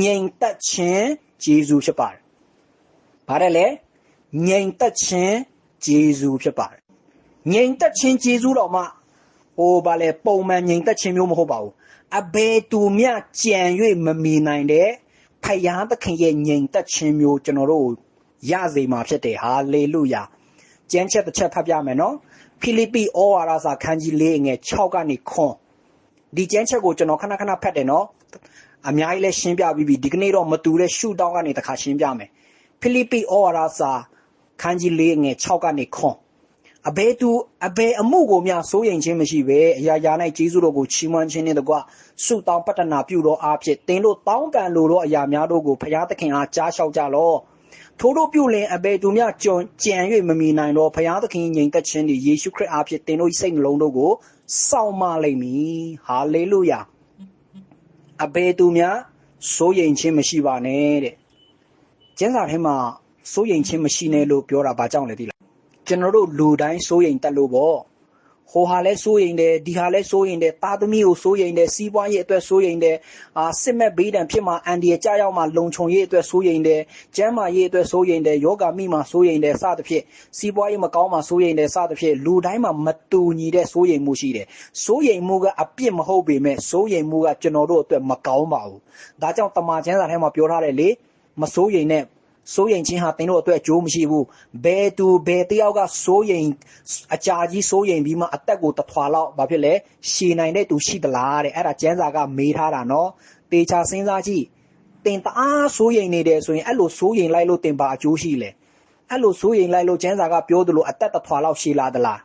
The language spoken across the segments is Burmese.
ငြိမ်သက်ခြင်းဂျေဇုဖြစ်ပါတယ်။ဘာတဲ့လဲငြိမ်သက်ခြင်းဂျေဇုဖြစ်ပါတယ်။ငြိမ်သက်ခြင်းဂျေဇုတော်မှဟိုဘာလဲပုံမှန်ငြိမ်သက်ခြင်းမျိုးမဟုတ်ပါဘူး။အဘယ်သူမျှကြံ၍မမီနိုင်တဲ့ဖယားသခင်ရဲ့ငြိမ်သက်ခြင်းမျိုးကျွန်တော်တို့ရစေမှာဖြစ်တယ်ဟာလေလုယာ။ကျမ်းချက်တစ်ချက်ဖတ်ပြမယ်နော်။ဖိလိပ္ပိဩဝါဒစာခန်းကြီး၄ငယ်6ကနေခွန် ဒီကျမ်းချက်ကိုကျွန်တော်ခဏခဏဖတ်တယ်နော်အများကြီးလဲရှင်းပြပြီးပြီဒီကနေ့တော့မတူတဲ့ရှုတောင်းကနေတခါရှင်းပြမယ်ဖိလိပ္ပိဩဝါဒစာခန်းကြီး၄ငယ်6ကနေခွန်အဘဲသူအဘဲအမှုကိုများစိုးရိမ်ခြင်းမရှိပဲအရာရာ၌ကျေးဇူးတော်ကိုချီးမွမ်းခြင်းနှင့်တကွဆုတောင်းပတ္တနာပြုသောအားဖြင့်သင်တို့တောင်းပန်လိုသောအရာများတို့ကိုဖျားသခင်အားကြားလျှောက်ကြလော့ထို့တို့ပြုလင်အဘယ်သူမျှကြုံကြံ၍မမီနိုင်တော့ဖျားသခင်ငြိမ်သက်ခြင်းသည်ယေရှုခရစ်အားဖြင့်သင်တို့၏စိတ်နှလုံးတို့ကို စောင့်မလိမ့်မည်ဟာလေလုယာအဘယ်သူများစိုးရိမ်ခြင်းမရှိပါနဲ့တဲ့ကျမ်းစာထဲမှာစိုးရိမ်ခြင်းမရှိနဲ့လို့ပြောတာဘာကြောင့်လဲသိလားကျွန်တော်တို့လူတိုင်းစိုးရိမ်တတ်လို့ပေါ့ ဟိုဟာလဲစိုးရိမ်တယ်ဒီဟာလဲစိုးရိမ်တယ်သားသမီးကိုစိုးရိမ်တယ်စီးပွားရေးအတွက်စိုးရိမ်တယ်အာစစ်မဲ့ဘေးဒဏ်ဖြစ်မှာအန်ဒီရကြောက်ရောက်မှာလုံခြုံရေးအတွက်စိုးရိမ်တယ်ကျန်းမာရေးအတွက်စိုးရိမ်တယ်ယောဂမိမှာစိုးရိမ်တယ်စသဖြင့်စီးပွားရေးမကောင်းမှာစိုးရိမ်တယ်စသဖြင့်လူတိုင်းမှာမတူညီတဲ့စိုးရိမ်မှုရှိတယ်စိုးရိမ်မှုကအပြစ်မဟုတ်ပေမဲ့စိုးရိမ်မှုကကျွန်တော်တို့အတွက်မကောင်းပါဘူးဒါကြောင့်တမန်ကျမ်းစာထဲမှာပြောထားတယ်လေမစိုးရိမ်နဲ့ စိုးရိမ်ခြင်းဟာသင်တို့အတွက်အကျိုးမရှိဘူးဘယ်သူဘယ်တယောက်ကစိုးရိမ်အကြာကြီးစိုးရိမ်ပြီးမှအသက်ကိုတထွာလောက်ဘာဖြစ်လဲရှည်နိုင်တဲ့သူရှိသလားတဲ့အဲ့ဒါကျမ်းစာကမေးထားတာနော်တေချာစဉ်းစားကြည့်သင်တအားစိုးရိမ်နေတယ်ဆိုရင်အဲ့လိုစိုးရိမ်လိုက်လို့သင်ပါအကျိုးရှိလဲအဲ့လိုစိုးရိမ်လိုက်လို့ကျမ်းစာကပြောသလိုအသက်တထွာလောက်ရှည်လာသလား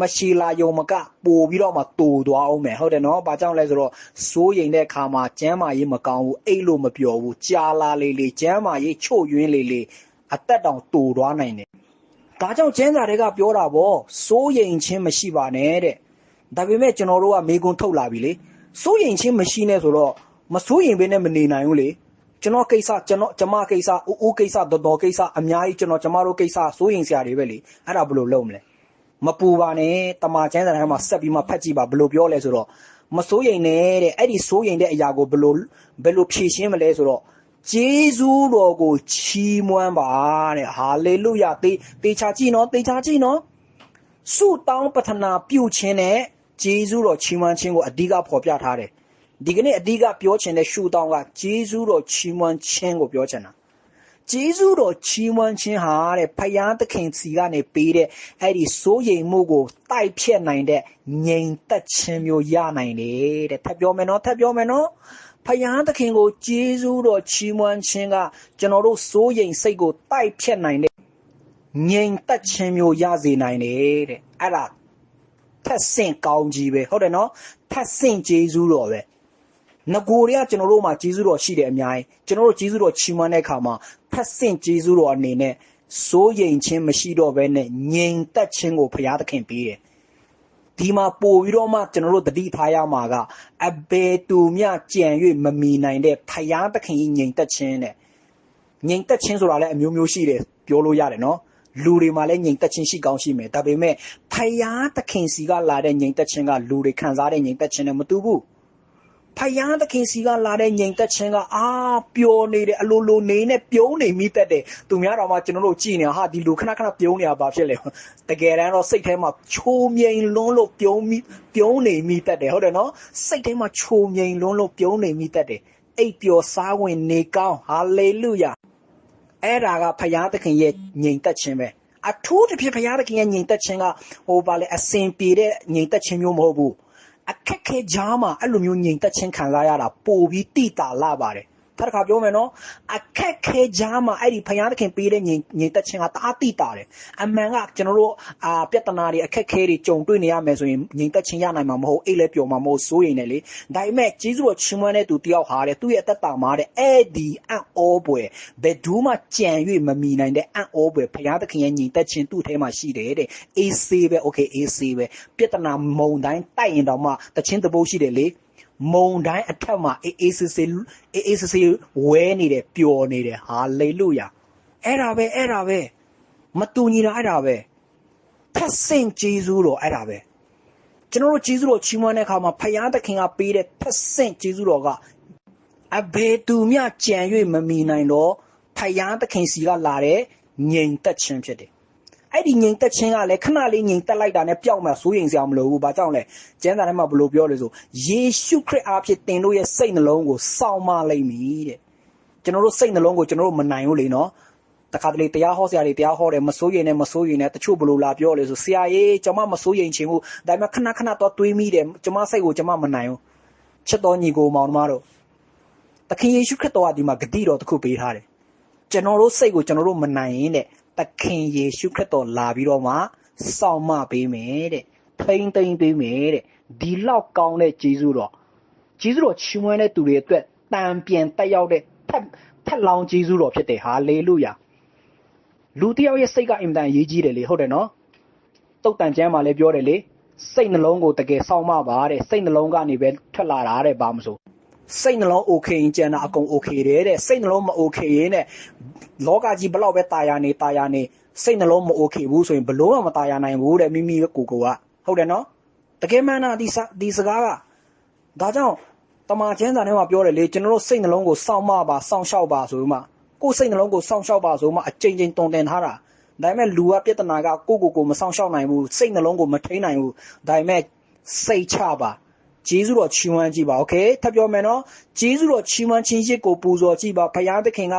မရှိလာယုံမကပို့ပြီးတော့မှတူသွားအောင်မယ်ဟုတ်တယ်နော်။ဘာကြောင့်လဲဆိုတော့စိုးရိမ်တဲ့အခါမှာကျမ်းမာရေးမကောင်းဘူးအိတ်လို့မပျော်ဘူးကြာလာလေလေကျမ်းမာရေးချို့ယွင်းလေလေအသက်တောင်တူသွားနိုင်တယ်။ဒါကြောင့်ကျမ်းစာတွေကပြောတာပေါ့စိုးရိမ်ခြင်းမရှိပါနဲ့တဲ့။ဒါပေမဲ့ကျွန်တော်တို့ကမေကွန်းထုတ်လာပြီလေ။စိုးရိမ်ခြင်းမရှိနဲ့ဆိုတော့မစိုးရိမ်ဘဲနဲ့မနေနိုင်ဘူးလေ။ကျွန်တော်ကိစ္စကျွန်တော်ကျမကိစ္စဦးဦးကိစ္စတော်တော်ကိစ္စအများကြီးကျွန်တော်ကျမတို့ကိစ္စစိုးရိမ်စရာတွေပဲလေ။အဲ့ဒါဘယ်လိုလုပ်မလဲ။ မပူပါနဲ့တမန်ကျမ်းစာထဲမှာဆက်ပြီးမှဖတ်ကြည့်ပါဘယ်လိုပြောလဲဆိုတော့မစိုးရိမ်နဲ့တဲ့အဲ့ဒီစိုးရိမ်တဲ့အရာကိုဘယ်လိုဘယ်လိုဖြည့်ရှင်းမလဲဆိုတော့ဂျေဇူးတော်ကိုချီးမွမ်းပါတဲ့ဟာလေလုယာတေတေချာကြည့်နော်တေချာကြည့်နော်ဆုတောင်းပတနာပြုခြင်းနဲ့ဂျေဇူးတော်ချီးမွမ်းခြင်းကိုအဓိကဖော်ပြထားတယ်ဒီကနေ့အဓိကပြောချင်တဲ့ရှုတောင်းကဂျေဇူးတော်ချီးမွမ်းခြင်းကိုပြောချင်တာ ကျေးဇူးတော်ချီးမွမ်းခြင်းဟာတဲ့ဖယားသခင်စီကနေပေးတဲ့အဲ့ဒီစိုးရိမ်မှုကိုတိုက်ဖြတ်နိုင်တဲ့ငြိမ်သက်ခြင်းမျိုးရနိုင်တယ်တဲ့ထပ်ပြောမယ်နော်ထပ်ပြောမယ်နော်ဖယားသခင်ကိုကျေးဇူးတော်ချီးမွမ်းခြင်းကကျွန်တော်တို့စိုးရိမ်စိတ်ကိုတိုက်ဖြတ်နိုင်တဲ့ငြိမ်သက်ခြင်းမျိုးရစေနိုင်တယ်တဲ့အဲ့ဒါထက်ဆင့်ကောင်းကြီးပဲဟုတ်တယ်နော်ထက်ဆင့်ကျေးဇူးတော်ပဲ ငကိုတွေကကျွန်တော်တို့မှာဂျေဇုတော်ရှိတယ်အများကြီးကျွန်တော်တို့ဂျေဇုတော်ချီးမွမ်းတဲ့အခါမှာဖက်ဆင့်ဂျေဇုတော်အနေနဲ့စိုးရိမ်ခြင်းမရှိတော့ဘဲနဲ့ငြိမ်သက်ခြင်းကိုဘုရားသခင်ပေးတယ်ဒီမှာပို့ပြီးတော့မှကျွန်တော်တို့တတိထားရမှာကအဘယ်သူမျှကြံ၍မမီနိုင်တဲ့ဘုရားသခင်ငြိမ်သက်ခြင်းတဲ့ငြိမ်သက်ခြင်းဆိုတာလည်းအမျိုးမျိုးရှိတယ်ပြောလို့ရတယ်နော်လူတွေမှာလည်းငြိမ်သက်ခြင်းရှိကောင်းရှိမယ်ဒါပေမဲ့ဖယားသခင်စီကလာတဲ့ငြိမ်သက်ခြင်းကလူတွေခံစားတဲ့ငြိမ်သက်ခြင်းနဲ့မတူဘူး ဖယားသခင်စီကလာတဲ့ငြိမ်သက်ခြင်းကအာပျော်နေတယ်အလိုလိုနေနဲ့ပြုံးနေမိတတ်တယ်သူများတော်မှကျွန်တော်တို့ကြည်နေဟာဒီလူခဏခဏပြုံးနေတာဘာဖြစ်လဲတကယ်တမ်းတော့စိတ်ထဲမှာချိုးမြိန်လွန်းလို့ပြုံးမိပြုံးနေမိတတ်တယ်ဟုတ်တယ်နော်စိတ်ထဲမှာချိုးမြိန်လွန်းလို့ပြုံးနေမိတတ်တယ်အိပ်ပျော်စားဝင်နေကောင်းဟာလေလုယာအဲ့ဒါကဖယားသခင်ရဲ့ငြိမ်သက်ခြင်းပဲအထူးသဖြင့်ဘုရားသခင်ရဲ့ညီသက်ခြင်းကဟိုပါလေအစဉ်ပြေတဲ့ညီသက်ခြင်းမျိုးမဟုတ်ဘူး အခက်ခဲကြားမှာအဲ့လိုမျိုးငြိမ်သက်ခြင်းခံစားရတာပိုပြီးတိတာလာပါတယ် ထပ်တစ်ခါပြောမယ်နော်အခက်ခဲကြားမှာအဲ့ဒီဘုရားသခင်ပေးတဲ့ညီညီတက်ခြင်းကတအားတိတာတယ်အမှန်ကကျွန်တော်တို့အာပြဿနာတွေအခက်ခဲတွေကြုံတွေ့နေရမယ်ဆိုရင်ညီတက်ခြင်းရနိုင်မှာမဟုတ်အိတ်လည်းပျော်မှာမဟုတ်စိုးရိမ်နေလေဒါပေမဲ့ဂျေဇုကိုချီးမွမ်းတဲ့သူတယောက်ဟာတဲ့သူ့ရဲ့အသက်တာမှာတဲ့အဲ့ဒီအံ့ဩပွေဘယ်သူမှကြံ၍မမီနိုင်တဲ့အံ့ဩပွေဘုရားသခင်ရဲ့ညီတက်ခြင်းသူ့ထဲမှာရှိတယ်တဲ့ AC ပဲ okay AC ပဲပြဿနာမုံတိုင်းတိုက်ရင်တော့မှတခြင်းတပုတ်ရှိတယ်လေ မုံတိုင်းအထက်မှာအေးအေးဆေးဆေးအေးအေးဆေးဆေးဝဲနေတယ်ပျော်နေတယ်ဟာလေလုယာအဲ့ဒါပဲအဲ့ဒါပဲမတူညီတာအဲ့ဒါပဲထက်ဆင့်ဂျေဇုတော်အဲ့ဒါပဲကျွန်တော်တို့ဂျေဇုတော်ချီးမွမ်းတဲ့အခါမှာဖယားသခင်ကပေးတဲ့ထက်ဆင့်ဂျေဇုတော်ကအဘယ်သူမျှကြံ၍မမီနိုင်တော့ဖယားသခင်စီကလာတဲ့ငြိမ်သက်ခြင်းဖြစ်တယ် အဲ့ဒီငြိမ်သက်ခြင်းကလည်းခဏလေးငြိမ်သက်လိုက်တာနဲ့ပျောက်မှစိုးရိမ်စရာမလိုဘူး။ဘာကြောင့်လဲ။ကျမ်းစာထဲမှာဘယ်လိုပြောလဲဆိုယေရှုခရစ်အားဖြင့်သင်တို့ရဲ့စိတ်နှလုံးကိုစောင့်မလိုက်မည်တဲ့။ကျွန်တော်တို့စိတ်နှလုံးကိုကျွန်တော်တို့မနိုင်ဘူးလေနော်။တခါတလေတရားဟောဆရာတွေတရားဟောတယ်မစိုးရိမ်နဲ့မစိုးရိမ်နဲ့တချို့ဘယ်လိုလာပြောလဲဆိုဆရာကြီးကျွန်မမစိုးရိမ်ချင်ဘူး။ဒါပေမဲ့ခဏခဏတော့တွေးမိတယ်ကျွန်မစိတ်ကိုကျွန်မမနိုင်ဘူး။ချစ်တော်ညီကိုမောင်နှမတို့သခင်ယေရှုခရစ်တော်ကဒီမှာဂတိတော်တစ်ခုပေးထားတယ်။ကျွန်တော်တို့စိတ်ကိုကျွန်တော်တို့မနိုင်ရင်တဲ့ သခင်ယေရှုခရစ်တော်လာပြီးတော့မှစောင့်မပေးမယ်တဲ့ထိမ့်သိမ့်ပေးမယ်တဲ့ဒီလောက်ကောင်းတဲ့ဂျေဇုတော်ဂျေဇုတော်ချီးမွမ်းတဲ့သူတွေအတွက်တန်ပြန်တက်ရောက်တဲ့ထက်ထက်လောင်းဂျေဇုတော်ဖြစ်တယ်ဟာလေလုယာလူတစ်ယောက်ရဲ့စိတ်ကအင်တန်ရေးကြီးတယ်လေဟုတ်တယ်နော်တုတ်တန်ကျမ်းမှာလည်းပြောတယ်လေစိတ်နှလုံးကိုတကယ်စောင့်မပါတဲ့စိတ်နှလုံးကနေပဲထွက်လာတာတဲ့ဘာမဆို စိတ်နှလုံး okay ရင်ကျန်တာအကုန် okay တယ်တဲ့စိတ်နှလုံးမ okay ရင်တဲ့လောကကြီးဘလောက်ပဲตายရနေตายရနေစိတ်နှလုံးမ okay ဘူးဆိုရင်ဘလို့မှမตายရနိုင်ဘူးတဲ့မိမိကိုယ်ကိုယ်ကဟုတ်တယ်နော်တကယ်မှန်တာဒီစဒီစကားကဒါကြောင့်တမန်ကျမ်းစာထဲမှာပြောတယ်လေကျွန်တော်တို့စိတ်နှလုံးကိုစောင့်မပါစောင့်ရှောက်ပါဆိုမှကိုယ်စိတ်နှလုံးကိုစောင့်ရှောက်ပါဆိုမှအချိန်ချင်းတုံတင်ထားတာဒါပေမဲ့လူကပြဿနာကကိုယ့်ကိုယ်ကိုမစောင့်ရှောက်နိုင်ဘူးစိတ်နှလုံးကိုမထိန်နိုင်ဘူးဒါပေမဲ့စိတ်ချပါ ဂျေဇုတော်ချီးမွမ်းကြည့်ပါโอเคထပ်ပြောမယ်နော်ဂျေဇုတော်ချီးမွမ်းခြင်းရစ်ကိုပူဇော်ကြည့်ပါဘုရားသခင်က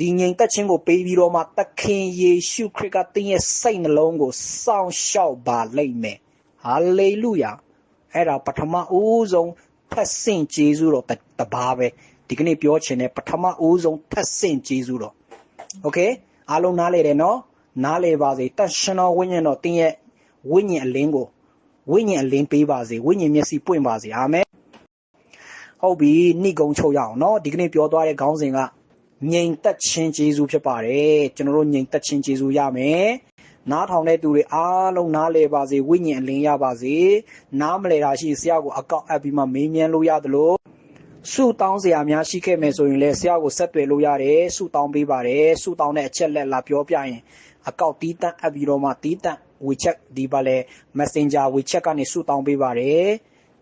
ဒီငြိမ်သက်ခြင်းကိုပေးပြီးတော့မှသခင်ယေရှုခရစ်ကသင်ရဲ့စိတ်နှလုံးကိုစောင့်ရှောက်ပါလိမ့်မယ်ဟာလေလုယာအဲ့ဒါပထမဦးဆုံးဖက်ဆင့်ဂျေဇုတော်တပါးပဲဒီကနေ့ပြောချင်တဲ့ပထမဦးဆုံးဖက်ဆင့်ဂျေဇုတော်โอเคအားလုံးနားလေတယ်နော်နားလေပါစေတန်ရှင်တော်ဝိညာဉ်တော်သင်ရဲ့ဝိညာဉ်အလင်းကို ဝိညာဉ်အလင်းပေးပါစေဝိညာဉ်မျက်စိပွင့်ပါစေအာမင်ဟုတ်ပြီနှိကုံချုပ်ရအောင်เนาะဒီကနေ့ပြောသွားတဲ့ခေါင်းစဉ်ကငြိမ်သက်ခြင်းကျေးဇူးဖြစ်ပါတယ်ကျွန်တော်တို့ငြိမ်သက်ခြင်းကျေးဇူးရမယ်နားထောင်တဲ့သူတွေအားလုံးနားလည်ပါစေဝိညာဉ်အလင်းရပါစေနားမလည်တာရှိဆရာကိုအကောက်အပ်ပြီးမှမေးမြန်းလို့ရတယ်လို့ဆုတောင်းစရာများရှိခဲ့မယ်ဆိုရင်လည်းဆရာကိုဆက်သွယ်လို့ရတယ်ဆုတောင်းပေးပါတယ်ဆုတောင်းတဲ့အချက်လက်လာပြောပြရင်အကောက်တီးတန့်အပ်ပြီးတော့မှတီးတန့် WeChat ဒီပါလေ Messenger WeChat ကနေဆုတောင်းပေးပါတယ်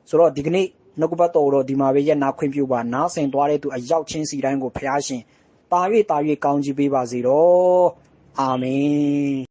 ဆိုတော့ဒီကနေ့နှုတ်ကပတ်တော်တော့ဒီမှာပဲရက်နာခွင့်ပြုပါနားဆင်သွားတဲ့သူအရောက်ချင်းစီတိုင်းကိုဖျားရှင်တာ၍တာ၍ကောင်းချီးပေးပါစေတော့အာမင်